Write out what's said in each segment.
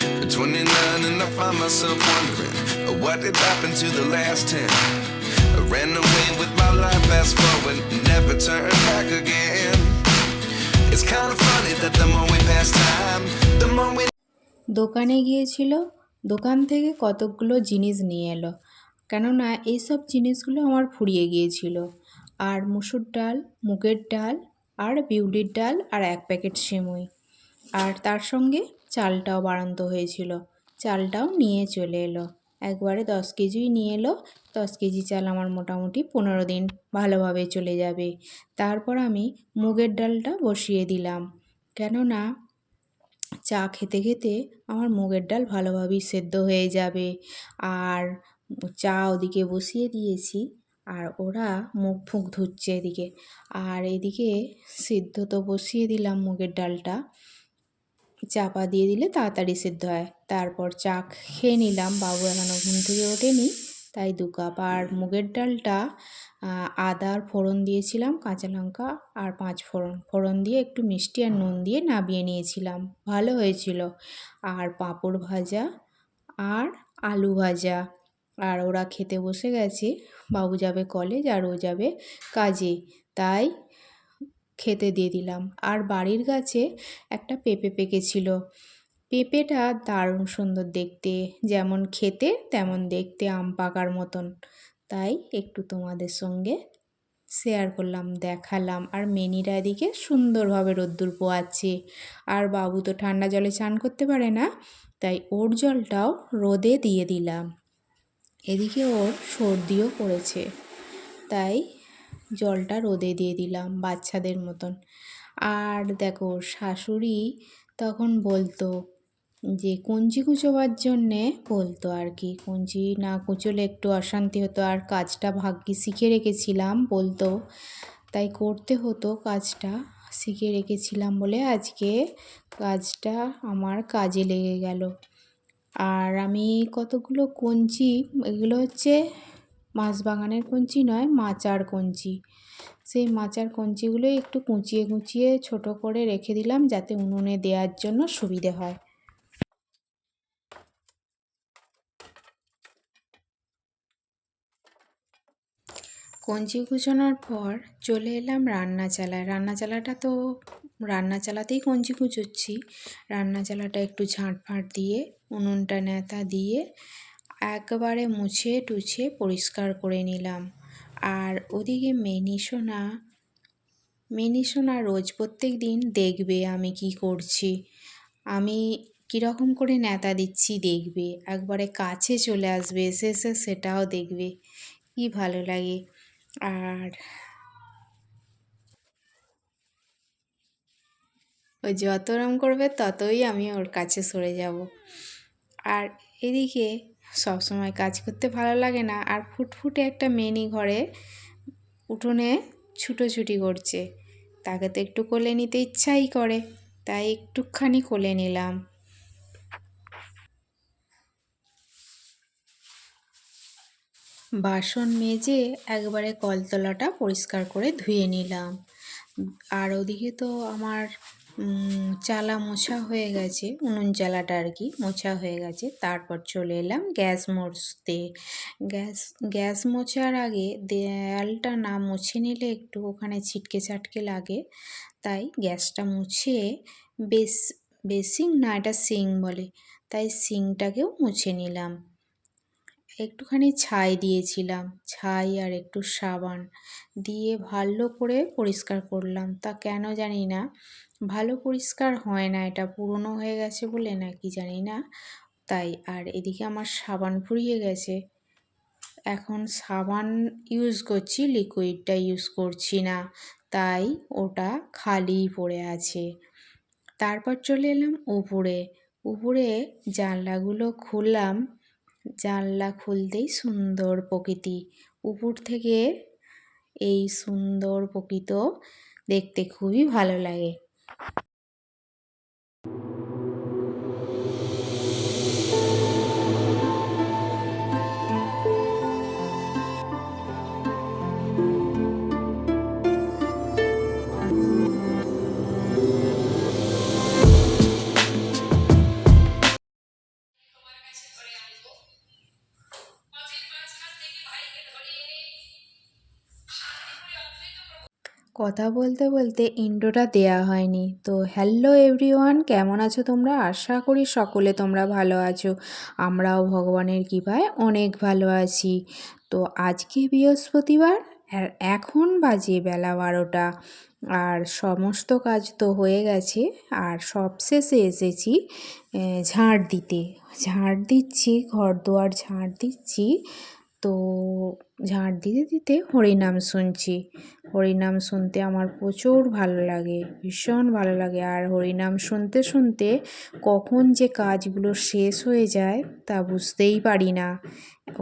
At 29 and I find myself wondering uh, what did happen to the last 10. I ran away with my life, fast forward, never turn back again. It's kind of funny that the more we pass time, the more we দোকানে গিয়েছিল দোকান থেকে কতকগুলো জিনিস নিয়ে এলো কেননা এইসব জিনিসগুলো আমার ফুরিয়ে গিয়েছিল আর মুসুর ডাল মুগের ডাল আর বিউলির ডাল আর এক প্যাকেট সিমুই আর তার সঙ্গে চালটাও বাড়ন্ত হয়েছিল। চালটাও নিয়ে চলে এলো। একবারে দশ কেজিই নিয়ে এলো। দশ কেজি চাল আমার মোটামুটি পনেরো দিন ভালোভাবে চলে যাবে। তারপর আমি মুগের ডালটা বসিয়ে দিলাম। কেননা চা খেতে খেতে আমার মুগের ডাল ভালোভাবেই সেদ্ধ হয়ে যাবে। আর চা ওদিকে বসিয়ে দিয়েছি আর ওরা মুখ ফুক ধুচ্ছে এদিকে। আর এদিকে সিদ্ধ তো বসিয়ে দিলাম মুগের ডালটা। চাপা দিয়ে দিলে তাড়াতাড়ি সিদ্ধ হয়। তারপর চা খেয়ে নিলাম। বাবু এখনও ঘুম থেকে ওঠেনি, তাই দু কাপ আর মুগের ডালটা আদার ফোড়ন দিয়েছিলাম, কাঁচা লঙ্কা আর পাঁচ ফোড়ন। ফোড়ন দিয়ে একটু মিষ্টি আর নুন দিয়ে নাবিয়ে নিয়েছিলাম। ভালো হয়েছিল। আর পাঁপড় ভাজা আর আলু ভাজা। আর ওরা খেতে বসে গেছে। বাবু যাবে কলেজ আর ও যাবে কাজে। তাই খেতে দিয়ে দিলাম। আর বাড়ির গাছে একটা পেঁপে পেকেছিল। পেঁপেটা দারুণ সুন্দর দেখতে। যেমন খেতে, তেমন দেখতে আম পাকার মতন। তাই একটু তোমাদের সঙ্গে শেয়ার করলাম, দেখালাম। আর মেনিরা এদিকে সুন্দরভাবে রোদ্দুর পোয়াচ্ছে। আর বাবু তো ঠান্ডা জলে চান করতে পারে না, তাই ওর জলটাও রোদে দিয়ে দিলাম। এদিকে ওর সর্দিও পড়েছে। তাই জলটা রোদে দিয়ে দিলাম বাচ্চাদের মতন। আর দেখো, শাশুড়ি তখন বলতো যে, কঞ্চি কুচোবার জন্যে বলতো আর কি, কঞ্চি না কুচোলে একটু অশান্তি হতো আর কাজটা ভাগ্যি শিখে রেখেছিলাম বলতো। তাই করতে হতো কাজটা, শিখে রেখেছিলাম বলে আজকে কাজটা আমার কাজে লেগে গেল। আর আমি কতগুলো কঞ্চি, এগুলো হচ্ছে মাছ বাগানের কঞ্চি নয়, মাচার কঞ্চি। সেই মাচার কঞ্চিগুলো একটু কুচিয়ে কুচিয়ে ছোট করে রেখে দিলাম যাতে উনুনে দেওয়ার জন্য সুবিধে হয়। কঞ্চি কুচানোর পর চলে এলাম রান্না চালায় রান্না চালাটা তো রান্না চালাতেই কঞ্চি কুচোচ্ছি। রান্না চালাটা একটু ঝাঁট ফাঁট দিয়ে, উনুনটা নেতা দিয়ে একবারে মুছে টুছে পরিষ্কার করে নিলাম। আর ওদিকে মেনিসোনা মেনিসোনা রোজ প্রত্যেক দিন দেখবে আমি কি করছি। আমি কীরকম করে নেতা দিচ্ছি দেখবে, একবারে কাছে চলে আসবে, এসে এসে সেটাও দেখবে। কি ভালো লাগে। আর ও যত রম করবে ততই আমি ওর কাছে সরে যাব। আর এদিকে সবসময় কাজ করতে ভালো লাগে না। আর ফুটফুটে একটা মেনি ঘরে উঠোনে ছুটোছুটি করছে। তাকে তো একটু কোলে নিতে ইচ্ছাই করে, তাই একটুখানি কোলে নিলাম। বাসন মেজে একবারে কলতলাটা পরিষ্কার করে ধুয়ে নিলাম। আর ওদিকে তো আমার চালা মোছা হয়ে গেছে, উনুন চালাটা আর কি, মোছা হয়ে গেছে। তারপর চলে এলাম গ্যাস মুছতে। গ্যাস গ্যাস মোছার আগে দেয়ালটা না মুছে নিলে একটু ওখানে ছিটকে ছাটকে লাগে, তাই গ্যাসটা মুছে বেশ বেসিং না, এটা সিং বলে, তাই সিংটাকেও মুছে নিলাম। একটুখানি ছাই দিয়েছিলাম, ছাই আর একটু সাবান দিয়ে ভালো করে পরিষ্কার করলাম। তা কেন জানি না, ভালো পরিষ্কার হয় না, এটা পুরনো হয়ে গেছে বলে নাকি জানি না। তাই আর এদিকে আমার সাবান ফুরিয়ে গেছে। এখন সাবান ইউজ করছি, লিকুইডটা ইউজ করছি না, তাই ওটা খালি পড়ে আছে। তারপর চলে এলাম উপরে। উপরে জানলাগুলো খুললাম জানলা খুলতেই সুন্দর প্রকৃতি। উপর থেকে এই সুন্দর প্রকৃত দেখতে খুবই ভালো লাগে। কথা বলতে বলতে ইন্ডোটা দেয়া হয়নি। তো হ্যালো এভরিওয়ান, কেমন আছো তোমরা? আশা করি সকলে তোমরা ভালো আছো। আমরাও ভগবানের কৃপায় অনেক ভালো আছি। তো আজকে বৃহস্পতিবার, আর এখন বাজে বেলা বারোটা। আর সমস্ত কাজ তো হয়ে গেছে, আর সবশেষে এসেছি ঝাড় দিতে। ঝাড় দিচ্ছি ঘর দুয়ার ঝাড় দিচ্ছি। তো ঝাড় দিতে দিতে হরিনাম শুনছি। হরিনাম শুনতে আমার প্রচুর ভালো লাগে, ভীষণ ভালো লাগে। আর হরিনাম শুনতে শুনতে কখন যে কাজগুলো শেষ হয়ে যায় তা বুঝতেই পারি না।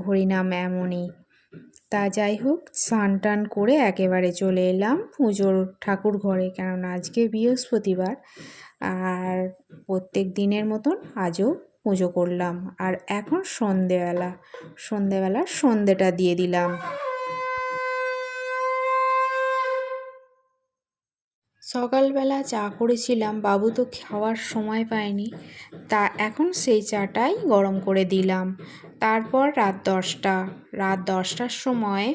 হরিনাম এমনই। তা যাই হোক, স্নান টান করে একেবারে চলে এলাম পুজোর ঠাকুর ঘরে, কেননা আজকে বৃহস্পতিবার। আর প্রত্যেক দিনের মতন আজও পুজো করলাম। আর এখন সন্ধেবেলা। সন্ধেবেলা সন্ধেটা দিয়ে দিলাম। সকালবেলা চা করেছিলাম, বাবু তো খাওয়ার সময় পায়নি। তা এখন সেই চাটাই গরম করে দিলাম। তারপর রাত দশটা। রাত দশটার সময়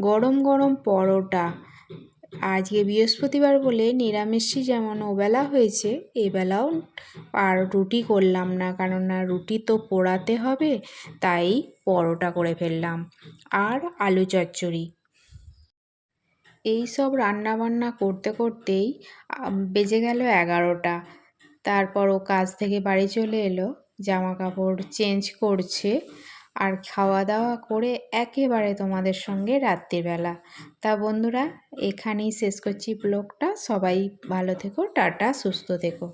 গরম গরম পরোটা। আজকে বৃহস্পতিবার বলে নিরামিষই যেমন ওবেলা হয়েছে, এবেলাও আর রুটি করলাম না। কেননা রুটি তো পোড়াতে হবে, তাই পরোটা করে ফেললাম। আর আলু চচ্চড়ি। এই সব রান্নাবান্না করতে করতেই বেজে গেল এগারোটা। তারপর ও কাজ থেকে বাড়ি চলে এলো জামা কাপড় চেঞ্জ করছে। আর খাওয়া দাওয়া করে একেবারে তোমাদের সঙ্গে রাত্রিবেলা। তা বন্ধুরা, এখানেই শেষ করছি ব্লগটা। সবাই ভালো থেকো, টাটা, সুস্থ থেকো।